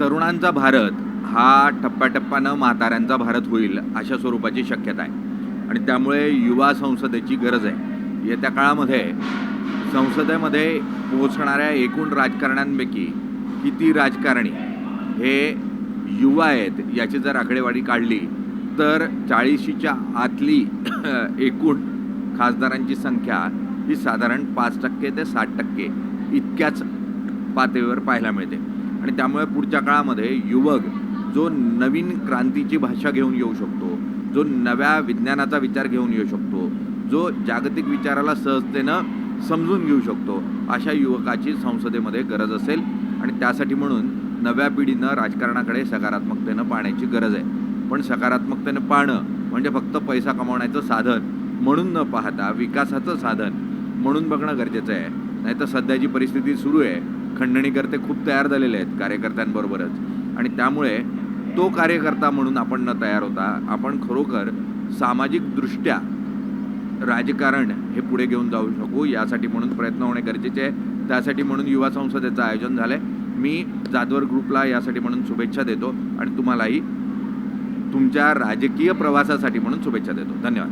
तरुणांचा भारत हा टप्प्याटप्प्यानं म्हाताऱ्यांचा भारत होईल अशा स्वरूपाची शक्यता आहे. आणि त्यामुळे युवा संसदेची गरज आहे. येत्या काळामध्ये संसदेमध्ये पोहोचणाऱ्या एकूण राजकारण्यांपैकी किती राजकारणी हे युवा आहेत याची जर आकडेवारी काढली तर चाळीशीच्या आतली एकूण खासदारांची संख्या ही साधारण पाच टक्के ते साठ टक्के इतक्याच पातळीवर पाहायला मिळते. आणि त्यामुळे पुढच्या काळामध्ये युवक जो नवीन क्रांतीची भाषा घेऊन येऊ शकतो जो नव्या विज्ञानाचा विचार घेऊन येऊ शकतो जो जागतिक विचाराला सहजतेनं समजून घेऊ शकतो अशा युवकाची संसदेमध्ये गरज असेल. आणि त्यासाठी म्हणून नव्या पिढीनं राजकारणाकडे सकारात्मकतेनं पाहण्याची गरज आहे. पण सकारात्मकतेनं पाहणं म्हणजे फक्त पैसा कमावण्याचं साधन म्हणून न पाहता विकासाचं साधन म्हणून बघणं गरजेचं आहे. नाही तर सध्याची परिस्थिती सुरू आहे. खंडणीकर्ते खूप तयार झालेले आहेत कार्यकर्त्यांबरोबरच. आणि त्यामुळे तो कार्यकर्ता म्हणून आपण न तयार होता आपण खरोखर सामाजिकदृष्ट्या राजकारण हे पुढे घेऊन जाऊ शकू यासाठी म्हणून प्रयत्न होणे गरजेचे आहे. त्यासाठी म्हणून युवा संसदेचं आयोजन झालं आहे मी जाधवर ग्रुपला यासाठी म्हणून शुभेच्छा देतो आणि तुम्हालाही तुमच्या राजकीय प्रवासासाठी म्हणून शुभेच्छा देतो. धन्यवाद.